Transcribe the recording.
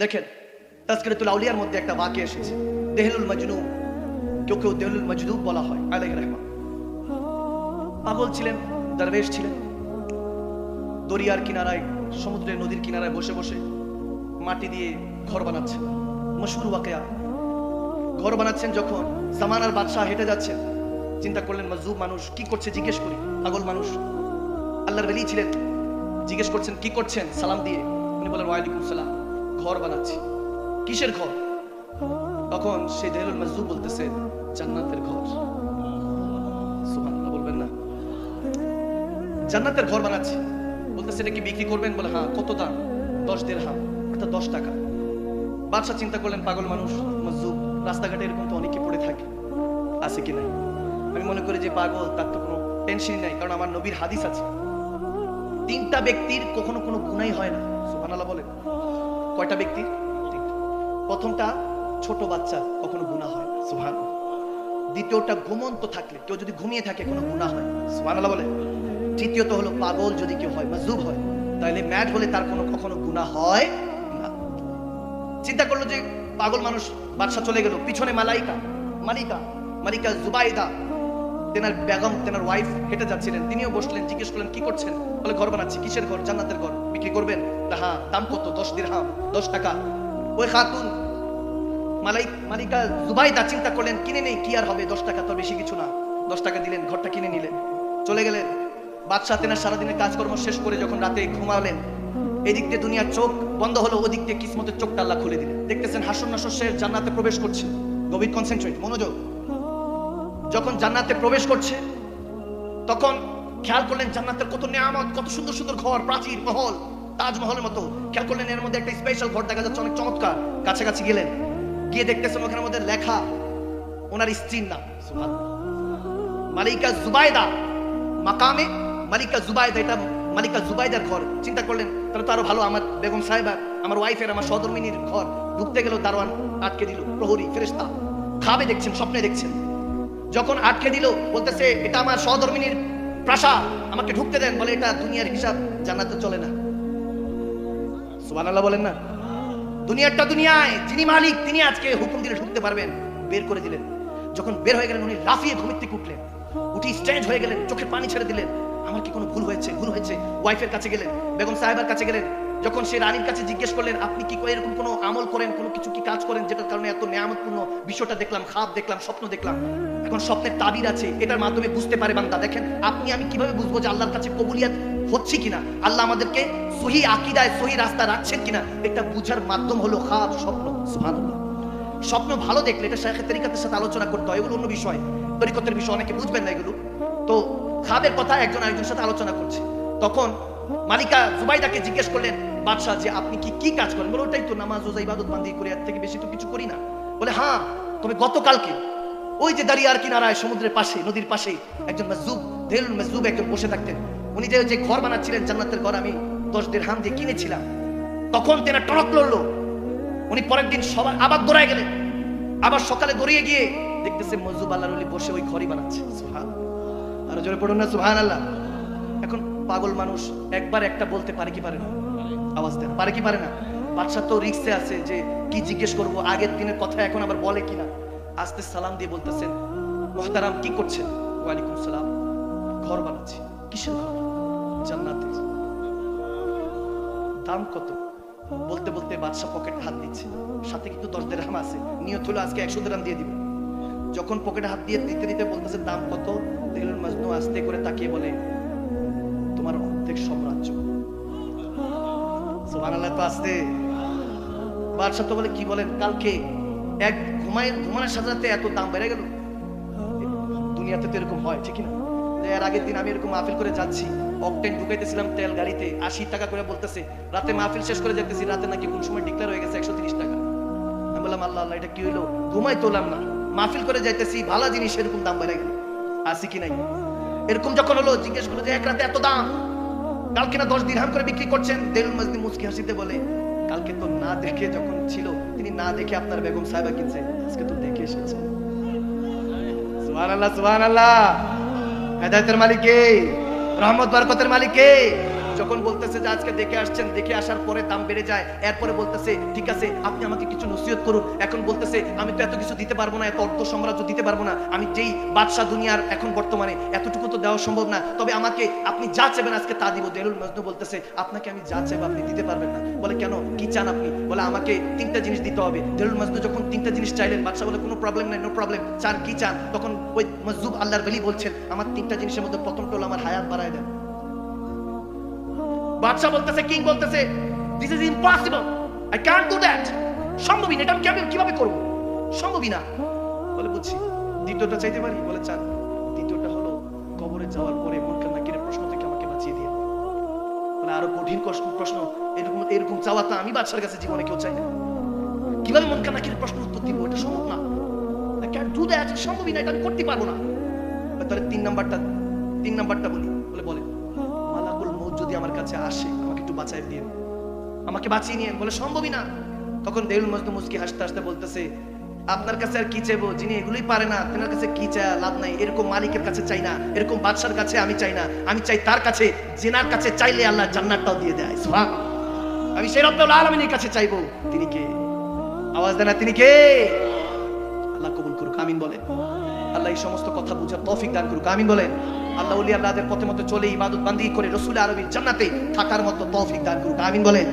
দেখেন তাস্কিরাতুল আউলিয়ার মধ্যে একটা বাক্য এসেছে, দেহলুল মজনু কেউ কেউ দেহলুল মজদুব বলা হয়, আলাইহ রহমান পাগল ছিলেন, দরবেশ ছিলেন, দরিয়ার কিনারায়, সমুদ্রের নদীর কিনারায় বসে বসে মাটি দিয়ে ঘর বানাচ্ছেন। মশহুর ওয়াকেয়া। ঘর বানাচ্ছেন যখন জামানার বাদশাহ হেঁটে যাচ্ছেন, চিন্তা করলেন মজদুব মানুষ, কি করছে জিজ্ঞেস করি, পাগল মানুষ। আল্লাহর বেলি ছিলেন, জিজ্ঞেস করছেন, কি করছেন? সালাম দিয়ে। উনি বলেন ওয়ালাইকুম সালাম। ঘর বানাচ্ছি। কিসের ঘর? তখন সেই দেহলুল মজদুব বলতেছে, জান্নাতের ঘর। বলবেন না। জান্নাতের ঘর বানাচ্ছি। বলতেছে, এটা কি বিক্রি করবেন? বলে হ্যাঁ কত দাম? দশ দের হাম অর্থাৎ দশ টাকা। বাদশাহ চিন্তা করলেন, পাগল মানুষ মজদুব রাস্তাঘাটে এরকম তো অনেকে পড়ে থাকে। আছে কি নাই? আমি মনে করি যে পাগল, তার তো কোনো টেনশনই নাই, কারণ আমার নবীর হাদিস আছে। তিনটা ব্যক্তির কখনো কোনো গুনাই হয় না। সুবহানাল্লাহ বলেন। কয়টা ব্যক্তির তিনটা। প্রথমটা ছোট বাচ্চা, কখনো গুনাহ হয় না। সুবহান দ্বিতীয়টা ঘুমন্ত থাকলে, কেউ যদি ঘুমিয়ে থাকে, কোনো গুনাহ হয় না। সুবহানাল্লাহ বলে। তৃতীয়ত হলো পাগল যদি কেউ হয় মজদুব হয় তাহলে ম্যাট হলে তার কোনো, কখনো গুনাহ হয় না। চিন্তা করল যে পাগল মানুষ বাদশা চলে গেল, পিছনে মালাইকা, মালিকা মালিকা জুবাইদা তেনার বেগম, তেনার ওয়াইফ হেঁটে যাচ্ছিলেন। তিনিও বসলেন, জিজ্ঞেস করলেন, কি করছেন? বলে, ঘর বানাচ্ছি, কিসের ঘর? জান্নাতের ঘর। বিক্রি করবেন? হ্যাঁ। দাম কত? দশ দিরহাম। দশ টাকা। ওই খাতুন। মালাইক, মালিকা জুবাইদা চিন্তা করলেন, কিনে নেই, কি আর হবে? দশ টাকা তো বেশি কিছু না। দশ টাকা দিলেন, ঘরটা কিনে নিলেন। চলে গেলেন। বাদশাহ তেনার সারাদিনের কাজকর্ম শেষ করে যখন রাতে ঘুমালেন, এদিক দিয়ে দুনিয়ার চোখ বন্ধ হলো, ওদিক দিয়ে কিসমতের চোখটা আল্লাহ খুলে দিলেন। দেখতেছেন হাসন নাসর জান্নাতে প্রবেশ করছে গভীর কনসেন্ট্রেট মনোযোগ। যখন জান্নাতে প্রবেশ করছে, তখন খেয়াল করলেন জান্নাতের কত নিয়ামত, কত সুন্দর সুন্দর ঘর প্রাচীর মহল, তাজমহলের মতো। খেয়াল করলেন এর মধ্যে একটা স্পেশাল ঘর দেখা যাচ্ছে, অনেক চমৎকার। কাছাকাছি গেলেন, গিয়ে দেখতেছেন ওখানের মধ্যে লেখা ওনার স্ত্রীর নাম মালিকা জুবাইদা মাকামে মালিকা জুবাইদা এটা মালিকা জুবাইদার ঘর। চিন্তা করলেন, তাহলে তো আরও ভালো, আমার বেগম সাহেবা আমার ওয়াইফের আমার সহধর্মিনীর ঘর। ঢুকতে গেল দারোয়ান আটকে দিল, প্রহরী ফেরেস্তা খাবে দেখছেন, স্বপ্নে দেখছেন। যখন আটকে দিল, বলতেছে, এটা আমার সহধর্মিনীর প্রাসাদ, আমাকে ঢুকতে দেন। বলে, এটা দুনিয়ার হিসাব, জান্নাতে চলে না। সুবহানাল্লাহ বলেন না। দুনিয়ারটা দুনিয়ায়, যিনি মালিক, তিনি আজকে হুকুম দিলে ঢুকতে পারবেন, বের করে দিলেন। যখন বের হয়ে গেলেন, উনি লাফিয়ে ঘুমির থেকে উঠলেন। উঠি স্ট্রেঞ্জ হয়ে গেলেন চোখে পানি ছেড়ে দিলেন। আমার কি কোনো ভুল হয়েছে? ভুল হয়েছে? ওয়াইফের কাছে গেলেন, বেগম সাহেবের কাছে গেলেন। যখন সে রানীর কাছে জিজ্ঞেস করলেন, আপনি কি এরকম কোনো আমল করেন? কোনো কিছু কি কাজ করেন যেটার কারণে এত নিয়ামতপূর্ণ বিষয়টা দেখলাম, খাপ দেখলাম, স্বপ্ন দেখলাম? এখন স্বপ্নের তাবির আছে, এটার মাধ্যমে বুঝতে পারে বান্দা। দেখেন, আপনি, আমি কীভাবে বুঝব যে আল্লাহর কাছে কবুলিয়াত হচ্ছে কিনা? আল্লাহ আমাদেরকে সহি আকিদায়, সহি রাস্তা রাখছেন কিনা? এটা বুঝার মাধ্যম হলো খাপ, স্বপ্ন। সুবহানাল্লাহ। স্বপ্ন ভালো দেখলে এটা শেখের তরিকাতের সাথে আলোচনা করতে হয়, এগুলো অন্য বিষয়। তরিকতের বিষয় অনেকে বুঝবেন না এগুলো। তো খাবের কথা একজন আরেকজনের সাথে আলোচনা করছে। তখন মালিকা জুবাইদাকে জিজ্ঞেস করলেন, বাদশাহ, যে আপনি কি কি কাজ করেন? বলে, ওটাই তো নামাজ রোজা ইবাদত বান্দি করি, এর থেকে বেশি তো কিছু করি না। বলে হ্যাঁ তবে গতকালকে ওই যে দাঁড়িয়ার কিনারায় সমুদ্রের পাশে, নদীর পাশে একজন মজদুব দেলুল মজদুব একজন বসে থাকতেন। উনি যে ঘর বানাচ্ছিলেন জান্নাতের ঘর, আমি দশ দের হাম দিয়ে কিনেছিলাম। তখন তেনা টনক লড়লো। উনি পরের দিন সবার আবার দৌড়ায় গেলেন। আবার সকালে দৌড়িয়ে গিয়ে দেখতেছে মজুব আল্লাহর ওলি বসে ওই ঘরই বানাচ্ছে। সুবহান আর জোরে পড়ুন না সুবহান আল্লাহ এখন পাগল মানুষ একবার একটা বলতে পারে কি পারে না? আওয়াজ দেন। পারে কি পারে না? বাদশা তো রিক্সে আছে যে কি জিজ্ঞেস করব, আগের দিনের কথা এখন আবার বলে কিনা? আস্তে সালাম দিয়ে বলতেছেন, মোহতারাম, কি করছেন? ওয়ালাইকুম সালাম। ঘর বানাচ্ছি। কিসের ঘর? জান্নাতের। দাম কত? বলতে বলতে বাদশা পকেটে হাত দিচ্ছে। সাথে কিন্তু দশ দেড়হাম আছে। নিয়ত হলো আজকে একশো দেড়হাম দিয়ে দিব। যখন পকেটে হাত দিয়ে দিতে দিতে বলতেছে, দাম কত? দেখলেন মাজনু আস্তে করে তাকিয়ে বলে তোমার সাম্রাজ্য আসতে বাদশা তো বলে, কি বলেন, কালকে এক ঘুমায় ঘুমানোর সাথে সাথে এত দাম বেড়ে গেল। দুনিয়াতে তো এরকম হয়, ঠিক না? এর আগের দিন আমি এরকম মাহফিল করে যাচ্ছি। অকটেন ঢুকাইতেছিলাম তেল গাড়িতে, আশি টাকা করে বলতেছে, রাতে মাহফিল শেষ করে যেতেছি রাতে নাকি কোন সময় ডিক্লেয়ার হয়ে গেছে একশো তিরিশ টাকা। আমি বললাম, আল্লাহ আল্লাহ, এটা কি হইল? ঘুমাই তোলাম না। মাহফিল করে যাইতেছি, ভালো জিনিস, এরকম দাম বেড়ে গেল। আসি কি নাই? এরকম যখন হলো, জিজ্ঞেস করল যে, এক রাতে এত দাম? কালকে না দশ দিরহাম করে বিক্রি করছেন? দেলুল মজদি মুসকি হাসিতে বলে, কালকে তো না দেখে যখন ছিল, তিনি না দেখে আপনার বেগম সাহেবা কিনছে, আজকে তো দেখে এসেছে। সুহান আল্লাহ হেদায়তের মালিক কে? রহমত, বরকতের মালিক যখন বলতেছে যে আজকে দেখে আসছেন, দেখে আসার পরে দাম বেড়ে যায়, এরপরে বলতেছে, ঠিক আছে, আপনি আমাকে কিছু নসিহত করুন। এখন বলতেছে, আমি তো এত কিছু দিতে পারব না, এত অর্থ সাম্রাজ্য দিতে পারব না। আমি যেই বাদশাহ দুনিয়ার এখন বর্তমানে, এতটুকু তো দেওয়া সম্ভব না। তবে আমাকে আপনি যা চাইবেন আজকে তা দিব। দেরুল মজনু বলতেছে, আপনাকে আমি যা চাইব আপনি দিতে পারবেন না। বলে, কেন? কি চান আপনি? বলে, আমাকে তিনটা জিনিস দিতে হবে। দেরুল মজনু যখন তিনটা জিনিস চাইলেন, বাদশাহ বলে, কোনো প্রবলেম নাই নো প্রবলেম চান কি চান? তখন ওই মজুব আল্লাহর বলি বলছেন, আমার তিনটা জিনিসের মধ্যে প্রথমটা হলো আমার হায়াত বাড়ায় দেন। বাদশাহ বলতেছে কিং বলতেছে this is impossible I can't do that সম্ভবই না, এটা আমি কীভাবে করব? সম্ভবই না। বলে, বুঝছি। দ্বিতীয়টা চাইতে পারি? বলে, চান। দ্বিতীয়টা হলো, কবরে যাওয়ার পরে মনকার নাকিরের প্রশ্ন থেকে আমাকে বাঁচিয়ে দিয়ে। বলে আরও কঠিন প্রশ্ন, এরকম এরকম চাওয়া তো আমি বাদশার কাছে জীবনে কেউ চাই না। কীভাবে মনকার নাকিরের প্রশ্ন উত্তর দিব, এটা সম্ভব না। আই ক্যান্ট ডু দ্যাট সম্ভবই না, এটা আমি করতে পারব না। তাহলে তিন নাম্বারটা তিন নাম্বারটা বলি। বলে বলে আমার কাছে আসে, আমাকে একটু বাঁচাই দিয়ে আমাকে বাঁচিয়ে নিয়ে বলে সম্ভবই না। তখন দেউল মজনু মুস্কি হাসতে হাসতে বলতেছে, আপনার কাছে আর কি চাইব? যিনি এগুলোই পারে না, তেনার কাছে কি চাই লাভ নাই। এরকম মালিকের কাছে চাই না, এরকম বাদশার কাছে আমি চাই না। আমি চাই তার কাছে, জেনার কাছে চাইলে আল্লাহ জান্নাতটাও দিয়ে দেয়। সুবহান আমি সেই রব্বুল আলামিনের কাছে চাইব। তিনি কে? আওয়াজ দেন না, তিনি কে? আল্লাহ কবুল করুক, আমিন বলেন। আল্লাহ এই সমস্ত কথা বুঝার তৌফিক দান করুক। আমিন বলেন, আল্লাহ উলি আল্লাহদের পথে মতো চলে ইবাদত বান্দি করে রসুল আরবির জান্নাতে থাকার মতো তৌফিক দান করুক। আমিন বলেন।